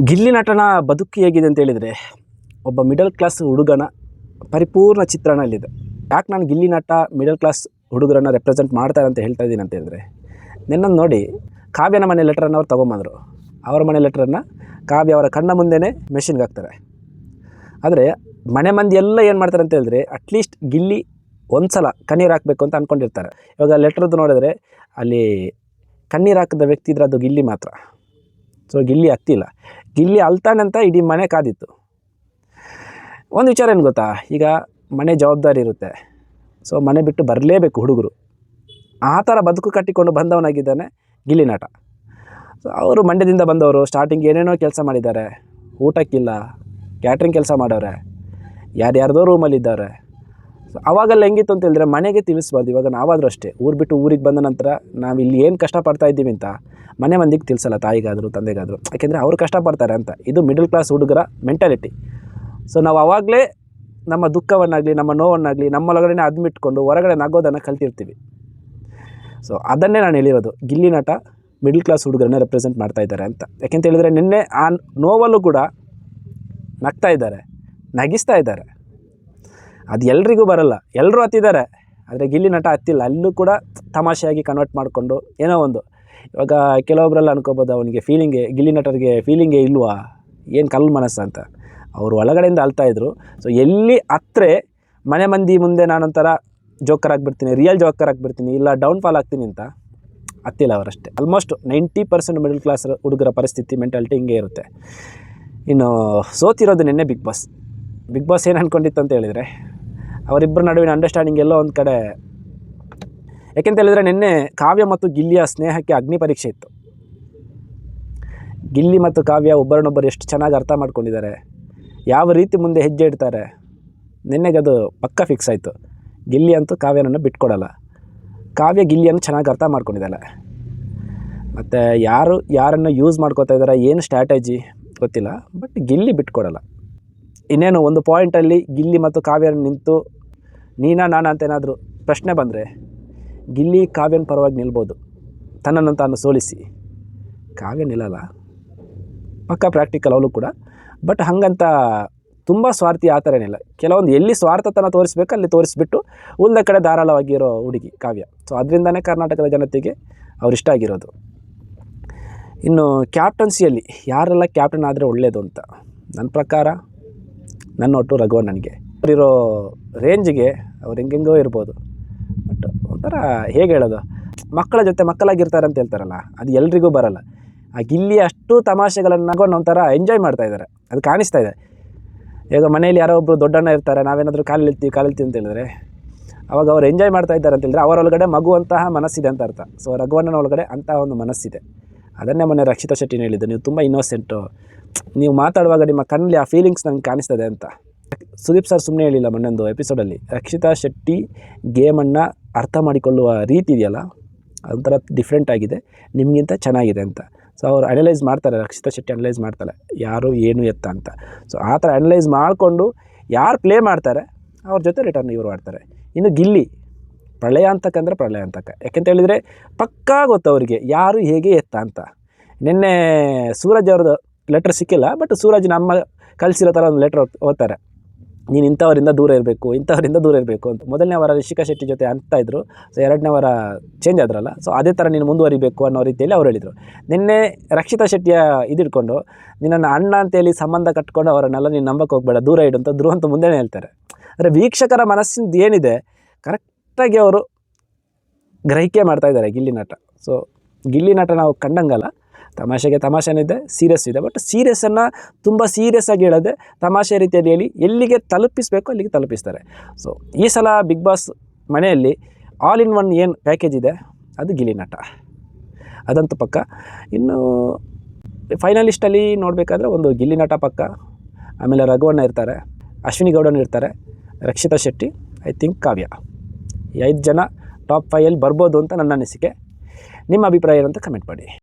ಗಿಲ್ಲಿ ನಟನ ಬದುಕು ಹೇಗಿದೆ ಅಂತ ಹೇಳಿದರೆ ಒಬ್ಬ ಮಿಡಲ್ ಕ್ಲಾಸ್ ಹುಡುಗನ ಪರಿಪೂರ್ಣ ಚಿತ್ರಣ ಅಲ್ಲಿದೆ ಯಾಕೆ ನಾನು ಗಿಲ್ಲಿ ನಟ ಮಿಡಲ್ ಕ್ಲಾಸ್ ಹುಡುಗರನ್ನು ರೆಪ್ರೆಸೆಂಟ್ ಮಾಡ್ತಾರೆ ಅಂತ ಹೇಳ್ತಾ ಇದ್ದೀನಿ ಅಂತ ಹೇಳಿದ್ರೆ ನಿನ್ನನ್ನು ನೋಡಿ ಕಾವ್ಯನ ಮನೆ ಲೆಟ್ರನ್ನು ಅವ್ರು ತೊಗೊಂಬಂದರು. ಅವರ ಮನೆ ಲೆಟ್ರನ್ನು ಕಾವ್ಯ ಅವರ ಕಣ್ಣ ಮುಂದೆನೇ ಮೆಷಿನ್ಗೆ ಹಾಕ್ತಾರೆ. ಆದರೆ ಮನೆ ಮಂದಿ ಎಲ್ಲ ಏನು ಮಾಡ್ತಾರೆ ಅಂತ ಹೇಳಿದ್ರೆ ಅಟ್ಲೀಸ್ಟ್ ಗಿಲ್ಲಿ ಒಂದು ಸಲ ಕಣ್ಣೀರು ಹಾಕಬೇಕು ಅಂತ ಅಂದ್ಕೊಂಡಿರ್ತಾರೆ ಇವಾಗ ಲೆಟ್ರದ್ದು ನೋಡಿದ್ರೆ ಅಲ್ಲಿ ಕಣ್ಣೀರು ಹಾಕಿದ ವ್ಯಕ್ತಿ ಇದ್ರೆ ಅದು ಗಿಲ್ಲಿ ಮಾತ್ರ. ಸೊ ಗಿಲ್ಲಿ ಹತ್ತಿಲ್ಲ. ಗಿಲ್ಲಿ ಅಲ್ತಾನಂತ ಇಡೀ ಮನೆ ಕಾದಿತ್ತು. ಒಂದು ವಿಚಾರ ಏನು ಗೊತ್ತಾ? ಈಗ ಮನೆ ಜವಾಬ್ದಾರಿ ಇರುತ್ತೆ. ಸೊ ಮನೆ ಬಿಟ್ಟು ಬರಲೇಬೇಕು ಹುಡುಗರು. ಆ ಥರ ಬದುಕು ಕಟ್ಟಿಕೊಂಡು ಬಂದವನಾಗಿದ್ದಾನೆ ಗಿಲ್ಲಿ ನಾಟ. ಸೊ ಅವರು ಮಂಡ್ಯದಿಂದ ಬಂದವರು ಸ್ಟಾರ್ಟಿಂಗ್ ಏನೇನೋ ಕೆಲಸ ಮಾಡಿದ್ದಾರೆ. ಊಟಕ್ಕಿಲ್ಲ ಕ್ಯಾಟ್ರಿಂಗ್ ಕೆಲಸ ಮಾಡವ್ರೆ ಯಾರ್ಯಾರ್ದೋ ರೂಮಲ್ಲಿದ್ದಾರೆ ಸೊ ಅವಾಗೆಲ್ಲ ಹೆಂಗಿತ್ತು ಅಂತ ಹೇಳಿದ್ರೆ ಮನೆಗೆ ತಿಳಿಸ್ಬಾರ್ದು ಇವಾಗ ನಾವಾದರೂ ಅಷ್ಟೇ. ಊರು ಬಿಟ್ಟು ಊರಿಗೆ ಬಂದ ನಂತರ ನಾವು ಇಲ್ಲಿ ಏನು ಕಷ್ಟಪಡ್ತಾ ಇದ್ದೀವಿ ಅಂತ ಮನೆ ಮಂದಿಗೆ ತಿಳಿಸಲ್ಲ, ತಾಯಿಗಾದರೂ, ತಂದೆಗಾದರೂ. ಯಾಕೆಂದರೆ ಅವ್ರು ಕಷ್ಟಪಡ್ತಾರೆ ಅಂತ. ಇದು ಮಿಡಲ್ ಕ್ಲಾಸ್ ಹುಡುಗರ ಮೆಂಟಾಲಿಟಿ ಸೊ ನಾವು ಆವಾಗಲೇ ನಮ್ಮ ದುಃಖವನ್ನಾಗಲಿ, ನಮ್ಮ ನೋವನ್ನಾಗಲಿ ನಮ್ಮೊಳಗಡೆ ಅದ್ಮಿಟ್ಕೊಂಡು ಹೊರಗಡೆ ನಗೋದನ್ನು ಕಲ್ತಿರ್ತೀವಿ. ಸೊ ಅದನ್ನೇ ನಾನು ಹೇಳಿರೋದು. ಗಿಲ್ಲಿ ನಟ ಮಿಡಲ್ ಕ್ಲಾಸ್ ಹುಡುಗರನ್ನ ರೆಪ್ರೆಸೆಂಟ್ ಮಾಡ್ತಾ ಇದ್ದಾರೆ ಅಂತ. ಯಾಕೆಂತ ಹೇಳಿದರೆ ನಿನ್ನೆ ಆ ನೋವಲ್ಲೂ ಕೂಡ ನಗ್ತಾ ಇದ್ದಾರೆ, ನಗಿಸ್ತಾ ಇದ್ದಾರೆ. ಅದು ಎಲ್ರಿಗೂ ಬರಲ್ಲ. ಎಲ್ಲರೂ ಹತ್ತಿದ್ದಾರೆ. ಆದರೆ ಗಿಲ್ಲಿ ನಟ ಹತ್ತಿಲ್ಲ. ಅಲ್ಲೂ ಕೂಡ ತಮಾಷೆಯಾಗಿ ಕನ್ವರ್ಟ್ ಮಾಡಿಕೊಂಡು ಏನೋ ಒಂದು. ಇವಾಗ ಕೆಲವೊಬ್ಬರೆಲ್ಲ ಅನ್ಕೋಬೋದು ಅವನಿಗೆ ಫೀಲಿಂಗೆ ಗಿಲ್ಲಿ ನಟರಿಗೆ ಫೀಲಿಂಗೇ ಇಲ್ವಾ? ಏನು ಕಲ್ಲು ಮನಸ್ಸು ಅಂತ. ಅವರು ಒಳಗಡೆಯಿಂದ ಅಳ್ತಾಯಿದ್ರು ಸೊ ಎಲ್ಲಿ ಹತ್ತಿರ ಮನೆ ಮಂದಿ ಮುಂದೆ ನಾನೊಂಥರ ಜೋಕರ್ ಆಗಿಬಿಡ್ತೀನಿ ರಿಯಲ್ ಜೋಕರ್ ಆಗಿಬಿಡ್ತೀನಿ, ಇಲ್ಲ ಡೌನ್ ಫಾಲ್ ಆಗ್ತೀನಿ ಅಂತ ಹತ್ತಿಲ್ಲ ಅವರಷ್ಟೇ. Almost ninety percent middle class ಹುಡುಗರ ಪರಿಸ್ಥಿತಿ ಮೆಂಟಾಲಿಟಿ ಹಿಂಗೆ ಇರುತ್ತೆ. ಇನ್ನು ಸೋತಿರೋದು ನಿನ್ನೆ ಬಿಗ್ ಬಾಸ್ ಬಿಗ್ ಬಾಸ್ ಏನು ಅಂದ್ಕೊಂಡಿತ್ತು ಅಂತ ಹೇಳಿದರೆ ಅವರಿಬ್ಬರ ನಡುವಿನ ಅಂಡರ್ಸ್ಟ್ಯಾಂಡಿಂಗ್ ಎಲ್ಲೋ ಒಂದು ಕಡೆ. ಯಾಕೆಂತ ಹೇಳಿದರೆ ನಿನ್ನೆ ಕಾವ್ಯ ಮತ್ತು ಗಿಲ್ಲಿಯ ಸ್ನೇಹಕ್ಕೆ ಅಗ್ನಿ ಪರೀಕ್ಷೆ ಇತ್ತು. ಗಿಲ್ಲಿ ಮತ್ತು ಕಾವ್ಯ ಒಬ್ಬರನ್ನೊಬ್ಬರು ಎಷ್ಟು ಚೆನ್ನಾಗಿ ಅರ್ಥ ಮಾಡ್ಕೊಂಡಿದ್ದಾರೆ. ಯಾವ ರೀತಿ ಮುಂದೆ ಹೆಜ್ಜೆ ಇಡ್ತಾರೆ. ನಿನ್ನೆಗೆ ಅದು ಪಕ್ಕ ಫಿಕ್ಸ್ ಆಯಿತು. ಗಿಲ್ಲಿ ಅಂತೂ ಕಾವ್ಯನನ್ನು ಬಿಟ್ಕೊಡಲ್ಲ. ಕಾವ್ಯ ಗಿಲ್ಲಿಯನ್ನು ಚೆನ್ನಾಗಿ ಅರ್ಥ ಮಾಡ್ಕೊಂಡಿದ್ದಾಳೆ. ಮತ್ತು ಯಾರು, ಯಾರನ್ನು ಯೂಸ್ ಮಾಡ್ಕೋತಾ ಇದ್ದಾರೆ, ಏನು ಸ್ಟ್ರಾಟಜಿ ಗೊತ್ತಿಲ್ಲ. ಬಟ್ ಗಿಲ್ಲಿ ಬಿಟ್ಕೊಡಲ್ಲ. ಇನ್ನೇನು ಒಂದು ಪಾಯಿಂಟಲ್ಲಿ ಗಿಲ್ಲಿ ಮತ್ತು ಕಾವ್ಯ ನಿಂತು ನೀನಾ ನಾನು ಅಂತ ಏನಾದರೂ ಪ್ರಶ್ನೆ ಬಂದರೆ ಗಿಲ್ಲಿ ಕಾವ್ಯನ ಪರವಾಗಿ ನಿಲ್ಬೋದು. ತನ್ನನ್ನು ತಾನು ಸೋಲಿಸಿ. ಕಾವ್ಯ ನಿಲ್ಲಲ್ಲ. ಪಕ್ಕ ಪ್ರಾಕ್ಟಿಕಲ್ ಅವಳು ಕೂಡ. ಬಟ್ ಹಾಗಂತ ತುಂಬ ಸ್ವಾರ್ಥಿ ಆ ಥರ ಏನಿಲ್ಲ ಕೆಲವೊಂದು ಎಲ್ಲಿ ಸ್ವಾರ್ಥತನ ತೋರಿಸ್ಬೇಕು ಅಲ್ಲಿ ತೋರಿಸ್ಬಿಟ್ಟು ಉಳಿದ ಕಡೆ ಧಾರಾಳವಾಗಿರೋ ಹುಡುಗಿ ಕಾವ್ಯ. ಸೊ ಅದರಿಂದನೇ ಕರ್ನಾಟಕದ ಜನತೆಗೆ ಅವ್ರು ಇಷ್ಟ ಆಗಿರೋದು. ಇನ್ನು ಕ್ಯಾಪ್ಟನ್ಸಿಯಲ್ಲಿ ಯಾರೆಲ್ಲ ಕ್ಯಾಪ್ಟನ್ ಆದರೆ ಒಳ್ಳೆಯದು ಅಂತ? ನನ್ನ ಪ್ರಕಾರ ನನ್ನ ಒಟ್ಟು ರಘುವಣ್ಣನಿಗೆ ಅವರಿರೋ ರೇಂಜಿಗೆ ಅವ್ರು ಹೆಂಗೆಂಗೋ ಇರ್ಬೋದು. ಬಟ್ ಒಂಥರ ಹೇಗೆ ಹೇಳೋದು? ಮಕ್ಕಳ ಜೊತೆ ಮಕ್ಕಳಾಗಿರ್ತಾರೆ ಅಂತ ಹೇಳ್ತಾರಲ್ಲ, ಅದು ಎಲ್ರಿಗೂ ಬರಲ್ಲ. ಆ ಗಿಲ್ಲಿ ಅಷ್ಟು ತಮಾಷೆಗಳನ್ನು ನಗೊಂಡು ಒಂಥರ ಎಂಜಾಯ್ ಮಾಡ್ತಾ ಇದ್ದಾರೆ. ಅದು ಕಾಣಿಸ್ತಾ ಇದೆ. ಈಗ ಮನೆಯಲ್ಲಿ ಯಾರೋ ಒಬ್ಬರು ದೊಡ್ಡಣ್ಣ ಇರ್ತಾರೆ, ನಾವೇನಾದರೂ ಕಾಲಿಲ್ತೀವಿ ಕಾಲಿಲ್ತೀವಿ ಅಂತ ಹೇಳಿದ್ರೆ, ಅವಾಗ ಅವ್ರು ಎಂಜಾಯ್ ಮಾಡ್ತಾ ಇದ್ದಾರೆ ಅಂತ ಹೇಳಿದ್ರೆ ಅವರೊಳಗಡೆ ಮಗುವಂತಹ ಮನಸ್ಸಿದೆ ಅಂತ ಅರ್ಥ. ಸೊ ರಘುವಣ್ಣನ ಒಳಗಡೆ ಅಂತಹ ಒಂದು ಮನಸ್ಸಿದೆ. ಅದನ್ನೇ ಮೊನ್ನೆ ರಕ್ಷಿತಾ ಶೆಟ್ಟಿನ ಹೇಳಿದ್ದು, ನೀವು ತುಂಬ ಇನ್ನೋಸೆಂಟು ನೀವು ಮಾತಾಡುವಾಗ ನಿಮ್ಮ ಕಣ್ಣಲ್ಲಿ ಆ ಫೀಲಿಂಗ್ಸ್ ನಂಗೆ ಕಾಣಿಸ್ತದೆ ಅಂತ. ಸುದೀಪ್ ಸರ್ ಸುಮ್ಮನೆ ಹೇಳಿಲ್ಲ ಮೊನ್ನೊಂದು ಎಪಿಸೋಡಲ್ಲಿ ರಕ್ಷಿತಾ ಶೆಟ್ಟಿ ಗೇಮನ್ನು ಅರ್ಥ ಮಾಡಿಕೊಳ್ಳುವ ರೀತಿ ಇದೆಯಲ್ಲ ಒಂಥರ ಡಿಫ್ರೆಂಟ್ ಆಗಿದೆ, ನಿಮಗಿಂತ ಚೆನ್ನಾಗಿದೆ ಅಂತ. ಸೊ ಅವ್ರು ಅನಲೈಸ್ ಮಾಡ್ತಾರೆ, ರಕ್ಷಿತಾ ಶೆಟ್ಟಿ ಅನಲೈಸ್ ಮಾಡ್ತಾರೆ, ಯಾರು, ಏನು ಎತ್ತ ಅಂತ. ಸೊ ಆ ಥರ ಅನಲೈಸ್ ಮಾಡಿಕೊಂಡು ಯಾರು ಪ್ಲೇ ಮಾಡ್ತಾರೆ, ಅವ್ರ ಜೊತೆ ರಿಟರ್ನ್ ಇವರು ಮಾಡ್ತಾರೆ ಇನ್ನು ಗಿಲ್ಲಿ, ಪ್ರಳಯ ಅಂತಕ್ಕಂದ್ರೆ ಪ್ರಳಯ ಅಂತಕ ಯಾಕೆಂತ ಹೇಳಿದರೆ ಪಕ್ಕಾ ಗೊತ್ತು ಅವರಿಗೆ ಯಾರು ಹೇಗೆ ಎತ್ತ ಅಂತ. ನಿನ್ನೆ ಸೂರಜ್ ಅವ್ರದ್ದು ಲೆಟ್ರ್ ಸಿಕ್ಕಿಲ್ಲ ಬಟ್ ಸೂರಜ್ ನಮ್ಮ ಕಲಿಸಿರೋ ಥರ ಒಂದು ಲೆಟ್ರ್ ಓದ್ತಾರೆ. ನೀನು ಇಂಥವರಿಂದ ದೂರ ಇರಬೇಕು, ಇಂಥವರಿಂದ ದೂರ ಇರಬೇಕು ಅಂತ. ಮೊದಲನೇ ವಾರ ರಿಷಿಕಾ ಶೆಟ್ಟಿ ಜೊತೆ ಅಂತ ಇದ್ದರು ಸೊ ಎರಡನೇ ವಾರ ಚೇಂಜ್ ಆದ್ರಲ್ಲ ಸೊ ಅದೇ ಥರ ನೀನು ಮುಂದುವರಿಬೇಕು ಅನ್ನೋ ರೀತಿಯಲ್ಲಿ ಅವ್ರು ಹೇಳಿದರು. ನಿನ್ನೆ ರಕ್ಷಿತಾ ಶೆಟ್ಟಿಯ ಇದಿಟ್ಕೊಂಡು ನಿನ್ನನ್ನು ಅಣ್ಣ ಅಂತೇಳಿ ಸಂಬಂಧ ಕಟ್ಕೊಂಡು ಅವರನ್ನೆಲ್ಲ ನೀನು ನಂಬಕ್ಕೆ ಹೋಗಬೇಡ, ದೂರ ಇಡು ಅಂತ ಧ್ರುವಂತ ಮುಂದೆನೇ ಹೇಳ್ತಾರೆ. ಅಂದರೆ ವೀಕ್ಷಕರ ಮನಸ್ಸಿಂದ ಏನಿದೆ, ಕರೆಕ್ಟಾಗಿ ಅವರು ಗ್ರಹಿಕೆ ಮಾಡ್ತಾಯಿದ್ದಾರೆ ಗಿಲ್ಲಿ ನಟ. ಸೊ ಗಿಲ್ಲಿ ನಟ ನಾವು ಕಂಡಂಗಲ್ಲ ತಮಾಷೆಗೆ ತಮಾಷೆನಿದೆ ಸೀರಿಯಸ್ ಇದೆ. ಬಟ್ ಸೀರಿಯಸ್ಸನ್ನು ತುಂಬ ಸೀರಿಯಸ್ ಆಗಿ ಹೇಳದೆ ತಮಾಷೆ ರೀತಿಯಲ್ಲಿ ಹೇಳಿ ಎಲ್ಲಿಗೆ ತಲುಪಿಸಬೇಕು ಅಲ್ಲಿಗೆ ತಲುಪಿಸ್ತಾರೆ. ಸೊ ಈ ಸಲ ಬಿಗ್ ಬಾಸ್ ಮನೆಯಲ್ಲಿ ಆಲ್ ಇನ್ ಒನ್ ಏನು ಪ್ಯಾಕೇಜ್ ಇದೆ? ಅದು ಗಿಲಿನಟ ನಟ. ಅದಂತೂ ಪಕ್ಕ. ಇನ್ನು ಫೈನಲಿಸ್ಟಲ್ಲಿ ನೋಡಬೇಕಾದ್ರೆ ಒಂದು ಗಿಲ್ಲಿನಟ ಪಕ್ಕ. ಆಮೇಲೆ ರಘುವಣ್ಣ ಇರ್ತಾರೆ, ಅಶ್ವಿನಿ ಗೌಡನ್ ಇರ್ತಾರೆ, ರಕ್ಷಿತಾ ಶೆಟ್ಟಿ ಐ ಥಿಂಕ್ ಕಾವ್ಯ. ಈ ಐದು ಜನ ಟಾಪ್ ಫೈಯಲ್ಲಿ ಬರ್ಬೋದು ಅಂತ ನನ್ನ ಅನಿಸಿಕೆ. ನಿಮ್ಮ ಅಭಿಪ್ರಾಯ ಏನಂತ ಕಮೆಂಟ್ ಮಾಡಿ.